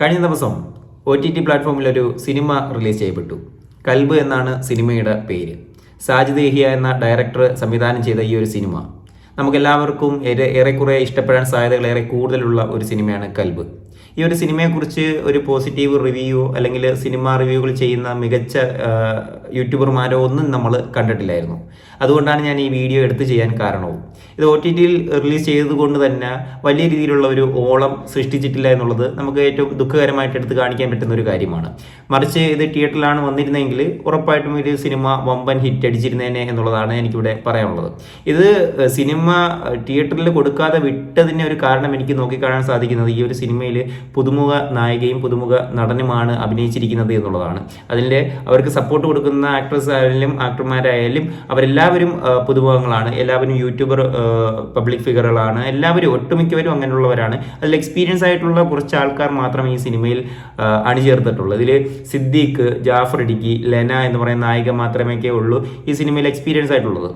കഴിഞ്ഞ ദിവസം O T T പ്ലാറ്റ്ഫോമിൽ ഒരു സിനിമ റിലീസ് ചെയ്യപ്പെട്ടു. കൽബ് എന്നാണ് സിനിമയുടെ പേര്. സാജിദ് ഏഹിയ എന്ന ഡയറക്ടർ സംവിധാനം ചെയ്ത ഈ ഒരു സിനിമ. നമുക്കെല്ലാവർക്കും ഏറെ ഏറെക്കുറെ ഇഷ്ടപ്പെടാൻ സാധ്യതകൾ ഏറെ കൂടുതലുള്ള ഒരു സിനിമയാണ് കൽബ്. ഈ ഒരു സിനിമയെക്കുറിച്ച് ഒരു പോസിറ്റീവ് റിവ്യൂ അല്ലെങ്കിൽ സിനിമ റിവ്യൂകൾ ചെയ്യുന്ന മികച്ച യൂട്യൂബർമാരോ ഒന്നും നമ്മൾ കണ്ടിട്ടില്ലായിരുന്നു. അതുകൊണ്ടാണ് ഞാൻ ഈ വീഡിയോ എടുത്തു ചെയ്യാൻ കാരണവും. ഇത് ഒ ടി ടിയിൽ റിലീസ് ചെയ്തതുകൊണ്ട് തന്നെ വലിയ രീതിയിലുള്ള ഒരു ഓളം സൃഷ്ടിച്ചിട്ടില്ല എന്നുള്ളത് നമുക്ക് ഏറ്റവും ദുഃഖകരമായിട്ട് എടുത്ത് കാണിക്കാൻ പറ്റുന്ന ഒരു കാര്യമാണ്. മറിച്ച് ഇത് തിയേറ്ററിലാണ് വന്നിരുന്നെങ്കിൽ ഉറപ്പായിട്ടും ഒരു സിനിമ വമ്പൻ ഹിറ്റ് അടിച്ചിരുന്നേനെ എന്നുള്ളതാണ് എനിക്കിവിടെ പറയാനുള്ളത്. ഇത് സിനിമ തിയേറ്ററിൽ കൊടുക്കാതെ വിട്ടതിന്റെ ഒരു കാരണം എനിക്ക് നോക്കിക്കാണാൻ സാധിക്കുന്നത് ഈ ഒരു സിനിമയിൽ പുതുമുഖ നായികയും പുതുമുഖ നടനുമാണ് അഭിനയിച്ചിരിക്കുന്നത് എന്നുള്ളതാണ്. അതിന്റെ അവർക്ക് സപ്പോർട്ട് കൊടുക്കുന്ന ആക്ട്രസ് ആയാലും ആക്ടർമാരായാലും അവരെല്ലാവരും പുതുമുഖങ്ങളാണ്. എല്ലാവരും യൂട്യൂബർ പബ്ലിക് ഫിഗറുകളാണ് എല്ലാവരും ഒട്ടുമിക്കവരും അങ്ങനെയുള്ളവരാണ്. അതിൽ എക്സ്പീരിയൻസ് ആയിട്ടുള്ള കുറച്ച് ആൾക്കാർ മാത്രം ഈ സിനിമയിൽ അണിചേർത്തിട്ടുള്ളൂ. ഇതിൽ സിദ്ദീഖ് ജാഫർ ഇടുക്കി ലെന എന്ന് പറയുന്ന നായിക മാത്രമേ ഉള്ളൂ ഈ സിനിമയിൽ എക്സ്പീരിയൻസ് ആയിട്ടുള്ളത്.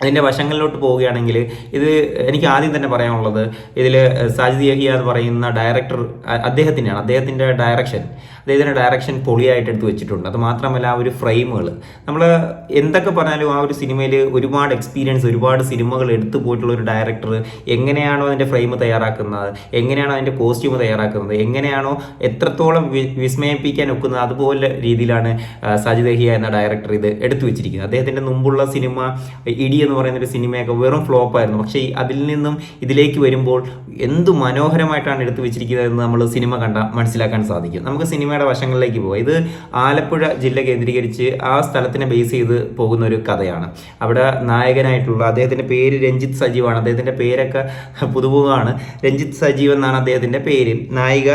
അതിന്റെ വശങ്ങളിലോട്ട് പോവുകയാണെങ്കിൽ ഇത് എനിക്ക് ആദ്യം തന്നെ പറയാനുള്ളത് ഇതിൽ സാജിദ് യഹിയ എന്ന് പറയുന്ന ഡയറക്ടർ അദ്ദേഹത്തിന്റെയാണ് അദ്ദേഹത്തിന്റെ ഡയറക്ഷൻ അദ്ദേഹത്തിന്റെ ഡയറക്ഷൻ പൊളിയായിട്ട് എടുത്ത് വെച്ചിട്ടുണ്ട്. അത് മാത്രമല്ല ആ ഒരു ഫ്രെയിമുകൾ നമ്മൾ എന്തൊക്കെ പറഞ്ഞാലും ആ ഒരു സിനിമയിൽ ഒരുപാട് എക്സ്പീരിയൻസ് ഒരുപാട് സിനിമകൾ എടുത്തു പോയിട്ടുള്ള ഒരു ഡയറക്ടർ എങ്ങനെയാണോ അതിന്റെ ഫ്രെയിം തയ്യാറാക്കുന്നത് എങ്ങനെയാണോ അതിന്റെ കോസ്റ്റ്യൂം തയ്യാറാക്കുന്നത് എങ്ങനെയാണോ എത്രത്തോളം വിസ്മയിപ്പിക്കാൻ ഒക്കുന്നത് അതുപോലെ രീതിയിലാണ് സാജിദ് ദഹിയ എന്ന ഡയറക്ടർ ഇത് എടുത്തു വെച്ചിരിക്കുന്നത്. അദ്ദേഹത്തിന്റെ മുമ്പുള്ള സിനിമ ഇടി എന്ന് പറയുന്ന ഒരു സിനിമയൊക്കെ വെറും ഫ്ലോപ്പ് ആയിരുന്നു. പക്ഷേ അതിൽ നിന്നും ഇതിലേക്ക് വരുമ്പോൾ എന്ത് മനോഹരമായിട്ടാണ് എടുത്തു വെച്ചിരിക്കുന്നത് എന്ന് നമ്മൾ സിനിമ കണ്ട മനസ്സിലാക്കാൻ സാധിക്കും. നമുക്ക് സിനിമയുടെ വശങ്ങളിലേക്ക് പോകാം ഇത് ആലപ്പുഴ ജില്ല കേന്ദ്രീകരിച്ച് ആ സ്ഥലത്തിനെ ബേസ് ചെയ്ത് പോകുന്ന ഒരു കഥയാണ്. അവിടെ നായകനായിട്ടുള്ള അദ്ദേഹത്തിന്റെ പേര് രഞ്ജിത്ത് സജീവാണ്. അദ്ദേഹത്തിന്റെ പേരൊക്കെ പുതുമുഖമാണ്. രഞ്ജിത്ത് സജീവ് എന്നാണ് അദ്ദേഹത്തിന്റെ പേര്. നായിക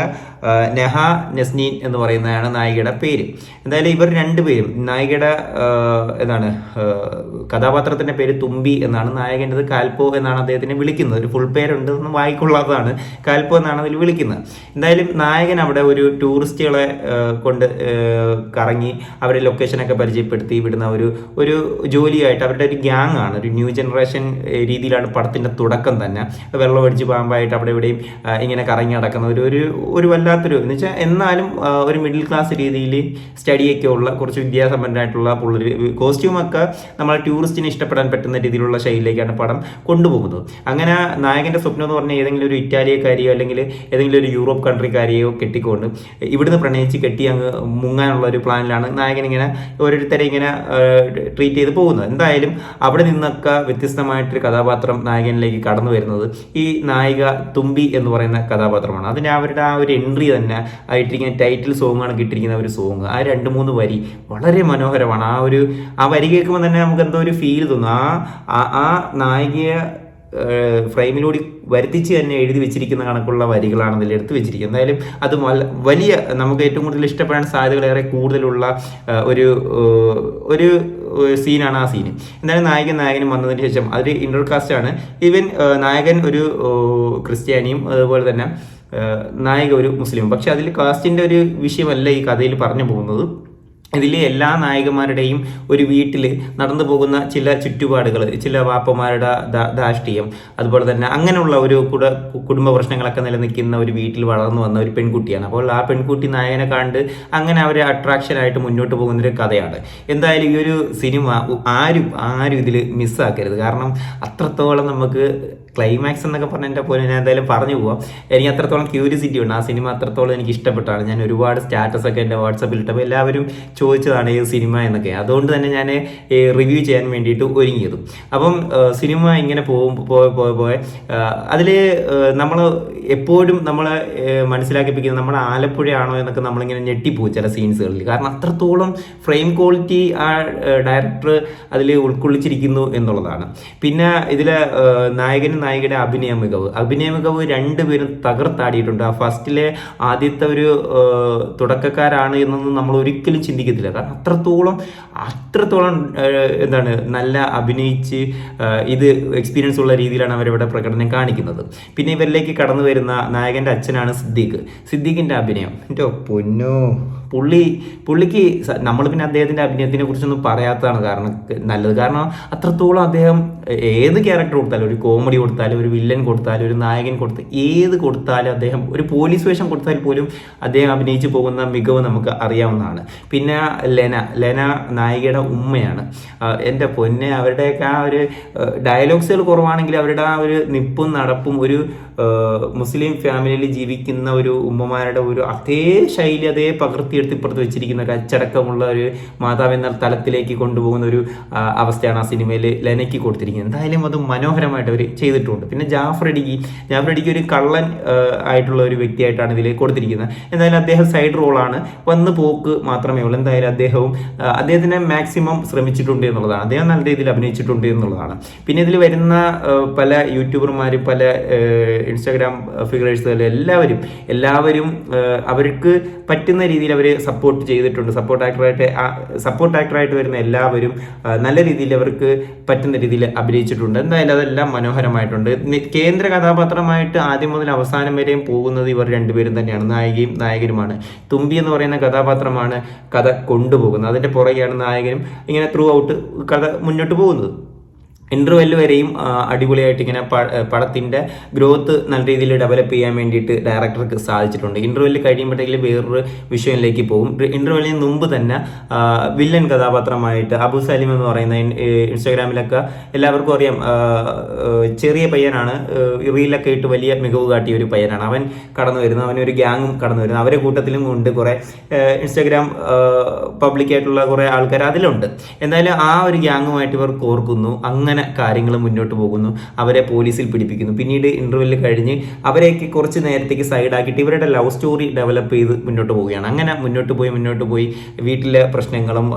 നെഹ നസ്നീൻ എന്ന് പറയുന്നതാണ് നായികയുടെ പേര്. എന്തായാലും ഇവർ രണ്ടുപേരും നായികയുടെ എന്താണ് കഥാപാത്രത്തിന്റെ പേര് തുമ്പി എന്നാണ് നായകന്റെ കാൽപോ എന്നാണ് അദ്ദേഹത്തിനെ വിളിക്കുന്നത്. ഒരു ഫുൾ പേരുണ്ട് എന്ന് വായിക്കൊള്ളാത്തതാണ് കാൽപോ എന്നാണ് അതിൽ വിളിക്കുന്നത്. എന്തായാലും നായകൻ അവിടെ ഒരു ടൂറിസ്റ്റുകളെ കൊണ്ട് കറങ്ങി അവരെ ലൊക്കേഷനൊക്കെ പരിചയപ്പെടുത്തി വിടുന്ന ഒരു ഒരു ജോലിയായിട്ട് അവരുടെ ഒരു ഗ്യാങ് ആണ്. ഒരു ന്യൂ ജനറേഷൻ രീതിയിലാണ് പടത്തിന്റെ തുടക്കം തന്നെ. വെള്ളം വെള്ളമടിച്ച് പാമ്പായിട്ട് അവിടെ ഇവിടെയും ഇങ്ങനെ കറങ്ങി നടക്കുന്ന ഒരു ഒരു ഒരു വല്ലാത്തൊരു എന്ന് വെച്ചാൽ എന്നാലും ഒരു മിഡിൽ ക്ലാസ് രീതിയിൽ സ്റ്റഡിയൊക്കെ ഉള്ള കുറച്ച് വിദ്യാസമ്പന്നരായിട്ടുള്ള പുള്ളി കോസ്റ്റ്യൂമൊക്കെ നമ്മൾ ടൂറിസ്റ്റിന് ഇഷ്ടപ്പെടാൻ പറ്റുന്ന രീതിയിലുള്ള ശൈലിയിലേക്കാണ് പടം കൊണ്ടുപോകുന്നത്. അങ്ങനെ നായകന്റെ സ്വപ്നം എന്ന് പറഞ്ഞാൽ ഏതെങ്കിലും ഒരു ഇറ്റാലിയക്കാരിയോ അല്ലെങ്കിൽ ഏതെങ്കിലും ഒരു യൂറോപ്പ് കൺട്രിക്കാരിയോ കെട്ടിക്കൊണ്ട് ഇവിടുന്ന് പ്രണയിച്ച് കെട്ടി അങ്ങ് മുങ്ങാനുള്ള ഒരു പ്ലാനിലാണ് നായകൻ ഇങ്ങനെ ഓരോരുത്തരെ ഇങ്ങനെ ട്രീറ്റ് ചെയ്ത് പോകുന്നത്. എന്തായാലും അവിടെ നിന്നൊക്കെ വ്യത്യസ്തമായിട്ടൊരു കഥാപാത്രം നായകനിലേക്ക് കടന്നു വരുന്നത് ഈ നായിക തുമ്പി എന്ന് പറയുന്ന കഥാപാത്രമാണ്. അതിന് അവരുടെ ആ ഒരു എൻട്രി തന്നെ ആയിട്ടിരിക്കുന്ന ടൈറ്റിൽ സോങ്ങാണ് കിട്ടിയിരിക്കുന്ന ഒരു സോങ് ആ രണ്ട് മൂന്ന് വരി വളരെ മനോഹരമാണ്. ആ ഒരു ആ വരി കേൾക്കുമ്പോൾ തന്നെ നമുക്ക് എന്തോ ഒരു ഫീൽ തോന്നും. ആ ആ- നായികയ ഫ്രെയിമിലൂടെ വരുത്തിച്ച് തന്നെ എഴുതി വെച്ചിരിക്കുന്ന കണക്കുള്ള വരികളാണ് അതിൽ എടുത്തു വെച്ചിരിക്കുന്നത്. എന്തായാലും അത് വലിയ നമുക്ക് ഏറ്റവും കൂടുതൽ ഇഷ്ടപ്പെടാൻ സാധ്യതകൾ ഏറെ കൂടുതലുള്ള ഒരു ഒരു സീനാണ് ആ സീൻ എന്തായാലും നായകൻ നായകനും വന്നതിന് ശേഷം അതൊരു ഇന്റർകാസ്റ്റ് ആണ്. ഈവൻ നായകൻ ഒരു ക്രിസ്ത്യാനിയും അതുപോലെ തന്നെ നായിക ഒരു മുസ്ലിം. പക്ഷെ അതിൽ കാസ്റ്റിന്റെ ഒരു വിഷയമല്ല ഈ കഥയിൽ പറഞ്ഞു പോകുന്നത്. ഇതിലെ എല്ലാ നായകന്മാരുടെയും ഒരു വീട്ടിൽ നടന്നു പോകുന്ന ചില ചുറ്റുപാടുകൾ ചില വാപ്പമാരുടെ ധാഷ്ട്രീയം അതുപോലെ തന്നെ അങ്ങനെയുള്ള ഒരു കുട കുടുംബ പ്രശ്നങ്ങളൊക്കെ നിലനിൽക്കുന്ന ഒരു വീട്ടിൽ വളർന്നു വന്ന ഒരു പെൺകുട്ടിയാണ്. അപ്പോൾ ആ പെൺകുട്ടി നായകനെ കണ്ട് അങ്ങനെ അവർ അട്രാക്ഷനായിട്ട് മുന്നോട്ട് പോകുന്നൊരു കഥയാണ്. എന്തായാലും ഈ ഒരു സിനിമ ആരും ആരും ഇതിൽ മിസ്സാക്കരുത് കാരണം അത്രത്തോളം നമുക്ക് ക്ലൈമാക്സ് എന്നൊക്കെ പറഞ്ഞ എന്റെ പോലെ ഞാൻ എന്തായാലും പറഞ്ഞു പോവാം. എനിക്ക് അത്രത്തോളം ക്യൂരിയസിറ്റി ഉണ്ട്. ആ സിനിമ അത്രത്തോളം എനിക്ക് ഇഷ്ടപ്പെട്ടാണ്. ഞാൻ ഒരുപാട് സ്റ്റാറ്റസ് ഒക്കെ എന്റെ വാട്സപ്പിൽ ഇട്ടപ്പോൾ എല്ലാവരും ചോദിച്ചതാണ് ഈ സിനിമ എന്നൊക്കെ? അതുകൊണ്ട് തന്നെ ഞാൻ റിവ്യൂ ചെയ്യാൻ വേണ്ടിയിട്ട് ഒരുങ്ങിയത്. അപ്പം സിനിമ ഇങ്ങനെ പോകും പോയ പോയ പോയ. അതിൽ നമ്മൾ എപ്പോഴും നമ്മൾ മനസ്സിലാക്കിപ്പിക്കുന്നത് നമ്മുടെ ആലപ്പുഴയാണോ എന്നൊക്കെ നമ്മളിങ്ങനെ ഞെട്ടിപ്പോവും ചില സീൻസുകളിൽ കാരണം അത്രത്തോളം ഫ്രെയിം ക്വാളിറ്റി ആ ഡയറക്ടർ അതിൽ ഉൾക്കൊള്ളിച്ചിരിക്കുന്നു എന്നുള്ളതാണ്. പിന്നെ ഇതിലെ നായകനും നായികയുടെ അഭിനയ മികവ് അഭിനയ മികവ് രണ്ടുപേരും തകർത്താടിയിട്ടുണ്ട്. ആ ഫസ്റ്റിലെ ആദ്യത്തെ ഒരു തുടക്കക്കാരാണ് എന്നൊന്നും നമ്മൾ ഒരിക്കലും ചിന്തിക്കത്തില്ല. കാരണം അത്രത്തോളം അത്രത്തോളം എന്താണ് നല്ല അഭിനയിച്ച് ഇത് എക്സ്പീരിയൻസ് ഉള്ള രീതിയിലാണ് അവരിവിടെ പ്രകടനം കാണിക്കുന്നത്. പിന്നെ ഇവരിലേക്ക് കടന്നു വരുന്ന നായകന്റെ അച്ഛനാണ് സിദ്ദീഖ്. സിദ്ദീഖിന്റെ അഭിനയം. എന്റെ പൊന്നോ. പുള്ളി പുള്ളിക്ക് നമ്മൾ പിന്നെ അദ്ദേഹത്തിന്റെ അഭിനയത്തിനെ കുറിച്ചൊന്നും പറയാത്തതാണ് കാരണം നല്ലത്. കാരണം അത്രത്തോളം അദ്ദേഹം ഏത് ക്യാരക്ടർ കൊടുത്താലും ഒരു കോമഡി കൊടുത്താലും ഒരു വില്ലൻ കൊടുത്താലും ഒരു നായകൻ കൊടുത്ത് ഏത് കൊടുത്താലും അദ്ദേഹം ഒരു പോലീസ് വേഷം കൊടുത്താൽ പോലും അദ്ദേഹം അഭിനയിച്ചു പോകുന്ന മികവ് നമുക്ക് അറിയാവുന്നതാണ്. പിന്നെ ലെന ലെന നായികയുടെ ഉമ്മയാണ്. എന്റെ പൊന്നെ അവരുടെയൊക്കെ ആ ഒരു ഡയലോഗ്സുകൾ കുറവാണെങ്കിൽ അവരുടെ ആ ഒരു നിപ്പും നടപ്പും ഒരു മുസ്ലിം ഫാമിലിയിൽ ജീവിക്കുന്ന ഒരു ഉമ്മമാരുടെ ഒരു അതേ ശൈലി അതേ പകർത്തിയെടുത്ത് ഇപ്പുറത്ത് വെച്ചിരിക്കുന്ന കച്ചടക്കമുള്ള ഒരു മാതാവ് എന്ന തലത്തിലേക്ക് കൊണ്ടുപോകുന്ന ഒരു അവസ്ഥയാണ് ആ സിനിമയിൽ ലനക്കി കൊടുത്തിരിക്കുന്നത്. എന്തായാലും അത് മനോഹരമായിട്ട് അവർ ചെയ്തിട്ടുണ്ട്. പിന്നെ ജാഫർ അടിക്ക് ജാഫർ അടിക്ക് ഒരു കള്ളൻ ആയിട്ടുള്ള ഒരു വ്യക്തിയായിട്ടാണ് ഇതിൽ കൊടുത്തിരിക്കുന്നത്. എന്തായാലും അദ്ദേഹം സൈഡ് റോളാണ്. വന്ന് പോക്ക് മാത്രമേ ഉള്ളൂ. എന്തായാലും അദ്ദേഹവും അദ്ദേഹത്തിനെ മാക്സിമം ശ്രമിച്ചിട്ടുണ്ട് എന്നുള്ളതാണ്. അദ്ദേഹം നല്ല രീതിയിൽ അഭിനയിച്ചിട്ടുണ്ട് എന്നുള്ളതാണ്. പിന്നെ ഇതിൽ വരുന്ന പല യൂട്യൂബർമാരും പല ഇൻസ്റ്റാഗ്രാം ഫിഗറേഴ്സുകളും എല്ലാവരും എല്ലാവരും അവർക്ക് പറ്റുന്ന രീതിയിൽ അവർ സപ്പോർട്ട് ചെയ്തിട്ടുണ്ട്. സപ്പോർട്ട് ആക്ടറായിട്ട് സപ്പോർട്ട് ആക്ടറായിട്ട് വരുന്ന എല്ലാവരും നല്ല രീതിയിൽ അവർക്ക് പറ്റുന്ന രീതിയിൽ അഭിനയിച്ചിട്ടുണ്ട്. എന്തായാലും അതെല്ലാം മനോഹരമായിട്ടുണ്ട്. കേന്ദ്ര കഥാപാത്രമായിട്ട് ആദ്യം മുതൽ അവസാനം വരെയും പോകുന്നത് ഇവർ രണ്ടുപേരും തന്നെയാണ്. നായികയും നായകനുമാണ്. തുമ്പി എന്ന് പറയുന്ന കഥാപാത്രമാണ് കഥ കൊണ്ടുപോകുന്നത്. അതിന്റെ പുറകെയാണ് നായകനും ഇങ്ങനെ ത്രൂ ഔട്ട് കഥ മുന്നോട്ട് പോകുന്നത്. ഇന്റർവെൽ വരെയും അടിപൊളിയായിട്ട് ഇങ്ങനെ പടത്തിന്റെ ഗ്രോത്ത് നല്ല രീതിയിൽ ഡെവലപ്പ് ചെയ്യാൻ വേണ്ടിയിട്ട് ഡയറക്ടർക്ക് സാധിച്ചിട്ടുണ്ട്. ഇന്റർവെൽ കഴിയുമ്പോഴത്തേക്കും വേറൊരു വിഷയത്തിലേക്ക് പോകും. ഇന്റർവെല്ലിന് മുമ്പ് തന്നെ വില്ലൻ കഥാപാത്രമായിട്ട് അബു സലീം എന്ന് പറയുന്ന ഇൻസ്റ്റാഗ്രാമിലൊക്കെ എല്ലാവർക്കും അറിയാം ചെറിയ പയ്യനാണ് റീലൊക്കെ ഇട്ട് വലിയ മികവ് കാട്ടിയ ഒരു പയ്യനാണ്. അവൻ കടന്നു വരുന്നത് അവനൊരു ഗ്യാങ്ങും കടന്നു വരുന്നത് അവരെ കൂട്ടത്തിലും ഉണ്ട് കുറേ ഇൻസ്റ്റാഗ്രാം പബ്ലിക്കായിട്ടുള്ള കുറേ ആൾക്കാർ അതിലുണ്ട്. എന്തായാലും ആ ഒരു ഗ്യാങ്ങുമായിട്ട് ഇവർ കോർക്കുന്നു. അങ്ങനെ കാര്യങ്ങൾ മുന്നോട്ട് പോകുന്നു. അവരെ പോലീസിൽ പിടിപ്പിക്കുന്നു. പിന്നീട് ഇന്റർവ്യൂവിൽ കഴിഞ്ഞ് അവരെയൊക്കെ കുറച്ച് നേരത്തേക്ക് സൈഡാക്കിയിട്ട് ഇവരുടെ ലവ് സ്റ്റോറി ഡെവലപ്പ് ചെയ്ത് മുന്നോട്ട് പോവുകയാണ്. അങ്ങനെ മുന്നോട്ട് പോയി മുന്നോട്ട് പോയി വീട്ടിലെ പ്രശ്നങ്ങളും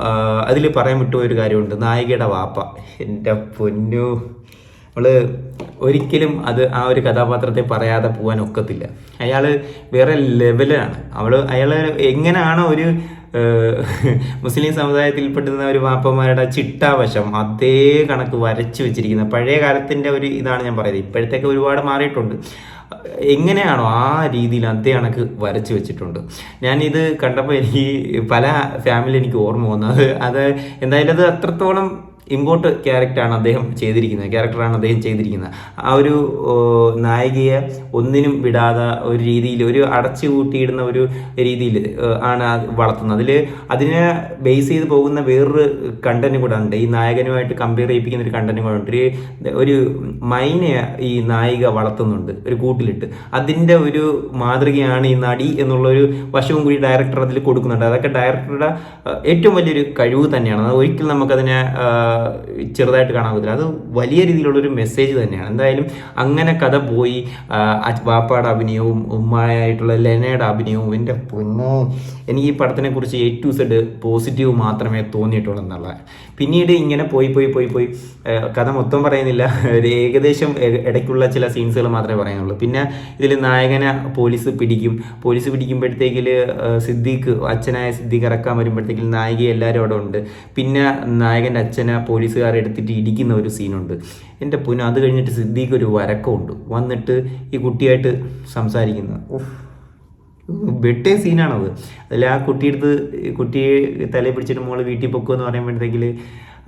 അതിൽ പറയാൻ വിട്ടുപോയൊരു കാര്യമുണ്ട്. നായികയുടെ വാപ്പ. എന്റെ പൊന്നു. അവൾ ഒരിക്കലും അത് ആ ഒരു കഥാപാത്രത്തെ പറയാതെ പോകാൻ ഒക്കത്തില്ല. അയാൾ വേറെ ലെവലാണ്. അവൾ അയാൾ എങ്ങനെയാണ് ഒരു മുസ്ലിം സമുദായത്തിൽപ്പെടുന്ന ഒരു വാപ്പന്മാരുടെ ചിട്ടാവശം അതേ കണക്ക് വരച്ചു വെച്ചിരിക്കുന്ന പഴയ കാലത്തിന്റെ ഒരു ഇതാണ് ഞാൻ പറയുന്നത്. ഇപ്പോഴത്തേക്ക് ഒരുപാട് മാറിയിട്ടുണ്ട്. എങ്ങനെയാണോ ആ രീതിയിൽ അതേ കണക്ക് വരച്ചു വെച്ചിട്ടുണ്ട്. ഞാനിത് കണ്ടപ്പോൾ എനിക്ക് പല ഫാമിലി എനിക്ക് ഓർമ്മ വന്നത്. അത് എന്തായാലും അത് അത്രത്തോളം ഇമ്പോർട്ട് ക്യാരക്ടറാണ് അദ്ദേഹം ചെയ്തിരിക്കുന്നത് ക്യാരക്ടറാണ് അദ്ദേഹം ചെയ്തിരിക്കുന്നത്. ആ ഒരു നായികയെ ഒന്നിനും വിടാതെ ഒരു രീതിയിൽ ഒരു അടച്ചു കൂട്ടിയിടുന്ന ഒരു രീതിയിൽ ആണ് വളർത്തുന്നത്. അതിൽ അതിനെ ബേസ് ചെയ്ത് പോകുന്ന വേറൊരു കണ്ടന്റ് കൂടെ ഉണ്ട്. ഈ നായകനുമായിട്ട് കമ്പയർ ചെയ്യിപ്പിക്കുന്ന ഒരു കണ്ടന്റ് കൂടെ ഉണ്ട്. ഒരു ഒരു മൈനെ ഈ നായിക വളർത്തുന്നുണ്ട് ഒരു കൂട്ടിലിട്ട്. അതിന്റെ ഒരു മാതൃകയാണ് ഈ നടി എന്നുള്ള ഒരു വശവും കൂടി ഡയറക്ടർ അതിൽ കൊടുക്കുന്നുണ്ട്. അതൊക്കെ ഡയറക്ടറുടെ ഏറ്റവും വലിയൊരു കഴിവ് തന്നെയാണ്. അത് ഒരിക്കലും നമുക്കതിനെ ചെറുതായിട്ട് കാണാൻ പറ്റില്ല അത് വലിയ രീതിയിലുള്ളൊരു മെസ്സേജ് തന്നെയാണ്. എന്തായാലും അങ്ങനെ കഥ പോയി. വാപ്പാടെ അഭിനയവും ഉമ്മായായിട്ടുള്ള ലെനയുടെ അഭിനയവും എന്റെ പൊന്നോ. എനിക്ക് ഈ പടത്തിനെ കുറിച്ച് എ ടു സെഡ് പോസിറ്റീവ് മാത്രമേ തോന്നിയിട്ടുള്ളൂ എന്നുള്ള. പിന്നീട് ഇങ്ങനെ പോയി പോയി പോയി പോയി. കഥ മൊത്തം പറയുന്നില്ല. ഒരു ഏകദേശം ഇടയ്ക്കുള്ള ചില സീൻസുകൾ മാത്രമേ പറയാനുള്ളൂ പിന്നെ ഇതിൽ നായകനെ പോലീസ് പിടിക്കും. പോലീസ് പിടിക്കുമ്പോഴത്തേക്കിൽ സിദ്ദീഖ് അച്ഛനായ സിദ്ദീഖ് ഇറക്കാൻ വരുമ്പോഴത്തേക്കിൽ നായിക എല്ലാവരും അവിടെ ഉണ്ട്. പിന്നെ നായകന്റെ അച്ഛനെ പോലീസുകാർ എടുത്തിട്ട് ഇടിക്കുന്ന ഒരു സീനുണ്ട്. എന്റെ പുന അത് കഴിഞ്ഞിട്ട് സിദ്ദീഖ് ഒരു വരക്കമുണ്ട്. വന്നിട്ട് ഈ കുട്ടിയായിട്ട് സംസാരിക്കുന്നത് ഉഫ്. വെട്ടിയ സീനാണത്. അതിൽ ആ കുട്ടിയെടുത്ത് കുട്ടിയെ തലയിൽ പിടിച്ചിട്ട് മോൾ വീട്ടിൽ പൊക്കുമെന്ന് പറയുമ്പോഴത്തേക്കിൽ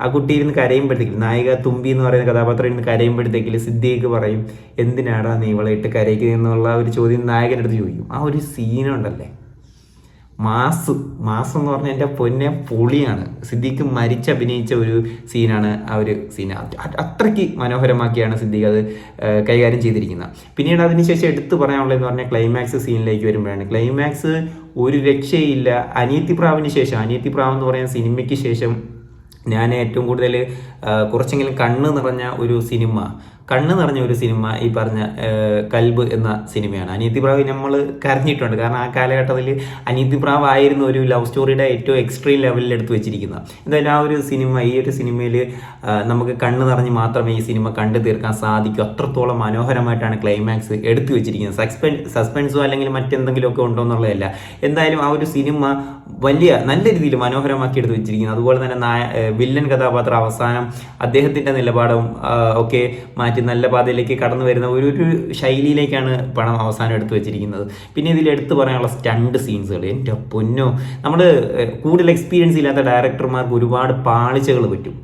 ആ കുട്ടി ഇരുന്ന് കരയുമ്പോഴത്തേക്കിൽ നായിക തുമ്പി എന്ന് പറയുന്ന കഥാപാത്രം ഇരുന്ന് കരയുമ്പോഴത്തേക്കിൽ സിദ്ദീഖ് പറയും എന്തിനാടാ നീ ഇവളെ ഇട്ട് കരയ്ക്കുന്നത് എന്നുള്ള ഒരു ചോദ്യം നായകന്റെ അടുത്ത് ചോദിക്കും. ആ ഒരു സീനുണ്ടല്ലേ? മാസ് മാസ് എന്ന് പറഞ്ഞാൽ എന്റെ പൊന്നെ പൊളിയാണ്. സിദ്ദീഖ് മരിച്ച് അഭിനയിച്ച ഒരു സീനാണ് ആ ഒരു സീൻ. അത്രയ്ക്ക് മനോഹരമാക്കിയാണ് സിദ്ദീഖ് അത് കൈകാര്യം ചെയ്തിരിക്കുന്നത്. പിന്നീട് അതിനുശേഷം എടുത്തു പറയാനുള്ളതെന്ന് പറഞ്ഞാൽ ക്ലൈമാക്സ് സീനിലേക്ക് വരുമ്പോഴാണ്. ക്ലൈമാക്സ് ഒരു രക്ഷയില്ല. അനിയത്തി പ്രാവിന് ശേഷം അനിയത്തി പ്രാവ് എന്ന് പറയുന്ന സിനിമയ്ക്ക് ശേഷം ഞാൻ ഏറ്റവും കൂടുതൽ കുറച്ചെങ്കിലും കണ്ണ് നിറഞ്ഞ ഒരു സിനിമ കണ്ണ് നിറഞ്ഞ ഒരു സിനിമ ഈ പറഞ്ഞ കൽബ് എന്ന സിനിമയാണ്. അനീതി പ്രാവ് നമ്മൾ കരഞ്ഞിട്ടുണ്ട്. കാരണം ആ കാലഘട്ടത്തിൽ അനീതി പ്രാവ് ആയിരുന്നു ഒരു ലവ് സ്റ്റോറിയുടെ ഏറ്റവും എക്സ്ട്രീം ലെവലിൽ എടുത്തു വെച്ചിരിക്കുന്നത്. എന്തായാലും ആ ഒരു സിനിമ ഈ ഒരു സിനിമയിൽ നമുക്ക് കണ്ണ് നിറഞ്ഞ് മാത്രമേ ഈ സിനിമ കണ്ടു തീർക്കാൻ സാധിക്കൂ. അത്രത്തോളം മനോഹരമായിട്ടാണ് ക്ലൈമാക്സ് എടുത്തു വെച്ചിരിക്കുന്നത്. സസ്പെൻസ് സസ്പെൻസോ അല്ലെങ്കിൽ മറ്റെന്തെങ്കിലുമൊക്കെ ഉണ്ടോ എന്നുള്ളതല്ല എന്തായാലും ആ ഒരു സിനിമ വലിയ നല്ല രീതിയിൽ മനോഹരമാക്കി എടുത്തു വെച്ചിരിക്കുന്നത് അതുപോലെ തന്നെ വില്ലൻ കഥാപാത്രം അവസാനം അദ്ദേഹത്തിന്റെ നിലപാടും ഒക്കെ മാറ്റി നല്ല പാതയിലേക്ക് കടന്നു വരുന്ന ഒരു ഒരു ശൈലിയിലേക്കാണ് പണം അവസാനം എടുത്തു വെച്ചിരിക്കുന്നത്. പിന്നെ ഇതിൽ എടുത്തു പറയാനുള്ള സ്റ്റണ്ട് സീൻസുകൾ. എന്റെ പൊന്നോ. നമ്മൾ കൂടുതൽ എക്സ്പീരിയൻസ് ഇല്ലാത്ത ഡയറക്ടർമാർക്ക് ഒരുപാട് പാളിച്ചകൾ പറ്റും.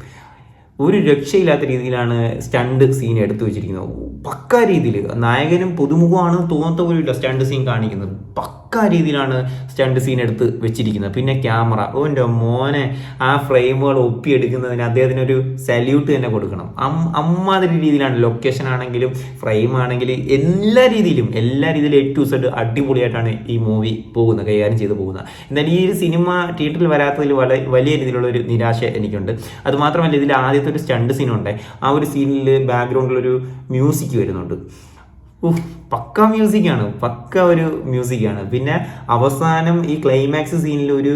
ഒരു രക്ഷയില്ലാത്ത രീതിയിലാണ് സ്റ്റണ്ട് സീൻ എടുത്തു വെച്ചിരിക്കുന്നത്. പക്ക രീതിയിൽ നായകനും പുതുമുഖമാണ് തോന്നത്ത ഇല്ല സ്റ്റണ്ട് സീൻ കാണിക്കുന്നത്. പക്ക രീതിയിലാണ് സ്റ്റണ്ട് സീൻ എടുത്ത് വെച്ചിരിക്കുന്നത്. പിന്നെ ക്യാമറ. ഓന്റെ മോനെ ആ ഫ്രെയിമുകൾ ഒപ്പിയെടുക്കുന്നതിന് അദ്ദേഹത്തിന് ഒരു സല്യൂട്ട് തന്നെ കൊടുക്കണം. അമ്മാതിരി രീതിയിലാണ് ലൊക്കേഷൻ ആണെങ്കിലും ഫ്രെയിം ആണെങ്കിലും എല്ലാ രീതിയിലും എല്ലാ രീതിയിലും എ ടു സെഡ് അടിപൊളിയായിട്ടാണ് ഈ മൂവി പോകുന്നത് കൈകാര്യം ചെയ്ത് പോകുന്നത്. എന്നാൽ ഈ ഒരു സിനിമ തിയേറ്ററിൽ വരാത്തതിൽ വളരെ വലിയ രീതിയിലുള്ള ഒരു നിരാശ എനിക്കുണ്ട്. അതുമാത്രമല്ല ഇതിൽ ആദ്യത്തെ ഒരു സ്റ്റണ്ട് സീനുണ്ട് ആ ഒരു സീനിൽ ബാക്ക്ഗ്രൗണ്ടിലൊരു മ്യൂസിക് വരുന്നുണ്ട്. ഉഫ്, പക്ക മ്യൂസിക്കാണ് പക്ക ഒരു മ്യൂസിക്കാണ്. പിന്നെ അവസാനം ഈ ക്ലൈമാക്സ് സീനിൽ ഒരു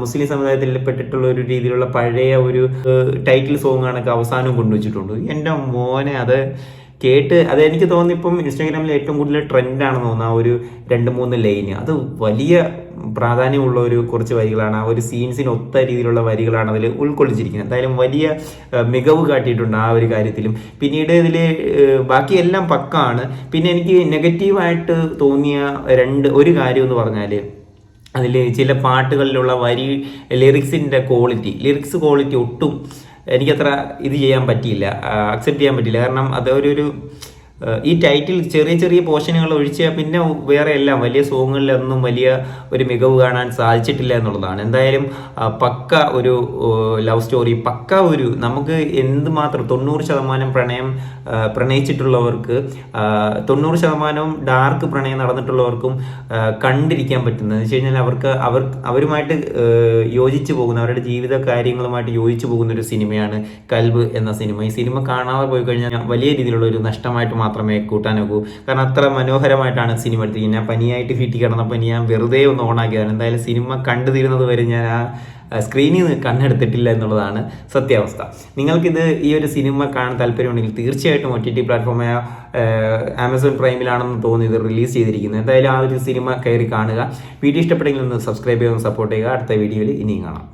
മുസ്ലിം സമുദായത്തിൽ പെട്ടിട്ടുള്ള ഒരു രീതിയിലുള്ള പഴയ ഒരു ടൈറ്റിൽ സോങ് ആണൊക്കെ അവസാനം കൊണ്ടുവച്ചിട്ടുണ്ട്. എന്റെ മോനെ അത് കേട്ട് അത് എനിക്ക് തോന്നുന്നു ഇപ്പം ഇൻസ്റ്റാഗ്രാമിൽ ഏറ്റവും കൂടുതൽ ട്രെൻഡാണെന്ന് തോന്നുന്നു ആ ഒരു രണ്ട് മൂന്ന് ലൈന് അത് വലിയ പ്രാധാന്യമുള്ള ഒരു കുറച്ച് വരികളാണ്. ആ ഒരു സീൻസിന് ഒത്ത രീതിയിലുള്ള വരികളാണ് അതിൽ ഉൾക്കൊള്ളിച്ചിരിക്കുന്നത്. എന്തായാലും വലിയ മികവ് കാട്ടിയിട്ടുണ്ട് ആ ഒരു കാര്യത്തിലും. പിന്നീട് ഇതിൽ ബാക്കിയെല്ലാം പക്കാണ്. പിന്നെ എനിക്ക് നെഗറ്റീവായിട്ട് തോന്നിയ രണ്ട് ഒരു കാര്യം എന്ന് പറഞ്ഞാൽ അതിൽ ചില പാട്ടുകളിലുള്ള വരി ലിറിക്സിന്റെ ക്വാളിറ്റി. ലിറിക്സ് ക്വാളിറ്റി ഒട്ടും എനിക്കത്ര ഇത് ചെയ്യാൻ പറ്റിയില്ല അക്സെപ്റ്റ് ചെയ്യാൻ പറ്റിയില്ല. കാരണം അത് ഒരു ഈ ടൈറ്റിൽ ചെറിയ ചെറിയ പോർഷനുകൾ ഒഴിച്ച് പിന്നെ വേറെ എല്ലാം വലിയ സോങ്ങുകളിലൊന്നും വലിയ ഒരു മികവ് കാണാൻ സാധിച്ചിട്ടില്ല എന്നുള്ളതാണ്. എന്തായാലും പക്ക ഒരു ലവ് സ്റ്റോറി പക്ക ഒരു നമുക്ക് എന്തുമാത്രം തൊണ്ണൂറ് ശതമാനം പ്രണയം പ്രണയിച്ചിട്ടുള്ളവർക്ക് തൊണ്ണൂറ് ശതമാനവും ഡാർക്ക് പ്രണയം നടന്നിട്ടുള്ളവർക്കും കണ്ടിരിക്കാൻ പറ്റുന്നത്. എന്ന് വെച്ച് കഴിഞ്ഞാൽ അവർക്ക് അവർ അവരുമായിട്ട് യോജിച്ചു പോകുന്ന അവരുടെ ജീവിത കാര്യങ്ങളുമായിട്ട് യോജിച്ചു പോകുന്ന ഒരു സിനിമയാണ് കൽബ് എന്ന സിനിമ. ഈ സിനിമ കാണാതെ പോയി കഴിഞ്ഞാൽ വലിയ രീതിയിലുള്ള ഒരു നഷ്ടമായിട്ട് മാത്രമേ കൂട്ടാനൊക്കൂ. കാരണം അത്ര മനോഹരമായിട്ടാണ് സിനിമ എടുത്തിരിക്കുന്നത്. ഞാൻ പനിയായിട്ട് വീട്ടിൽ കിടന്നപ്പോൾ ഞാൻ വെറുതെ ഒന്ന് ഓണാക്കിയതാണ് എന്തായാലും സിനിമ കണ്ടു തീരുന്നത് വരെ ഞാൻ ആ സ്ക്രീനിൽ നിന്ന് കണ്ണെടുത്തിട്ടില്ല എന്നുള്ളതാണ് സത്യാവസ്ഥ. നിങ്ങൾക്കിത് ഈ ഒരു സിനിമ കാണാൻ താല്പര്യമുണ്ടെങ്കിൽ തീർച്ചയായിട്ടും ഒ ടി ടി പ്ലാറ്റ്ഫോമായ ആമസോൺ പ്രൈമിലാണെന്ന് തോന്നി ഇത് റിലീസ് ചെയ്തിരിക്കുന്നത്. എന്തായാലും ആ ഒരു സിനിമ കയറി കാണുക. വീഡിയോ ഇഷ്ടപ്പെട്ടെങ്കിൽ ഒന്ന് സബ്സ്ക്രൈബ് ചെയ്യുക സപ്പോർട്ട് ചെയ്യുക. അടുത്ത വീഡിയോയിൽ ഇനിയും കാണാം.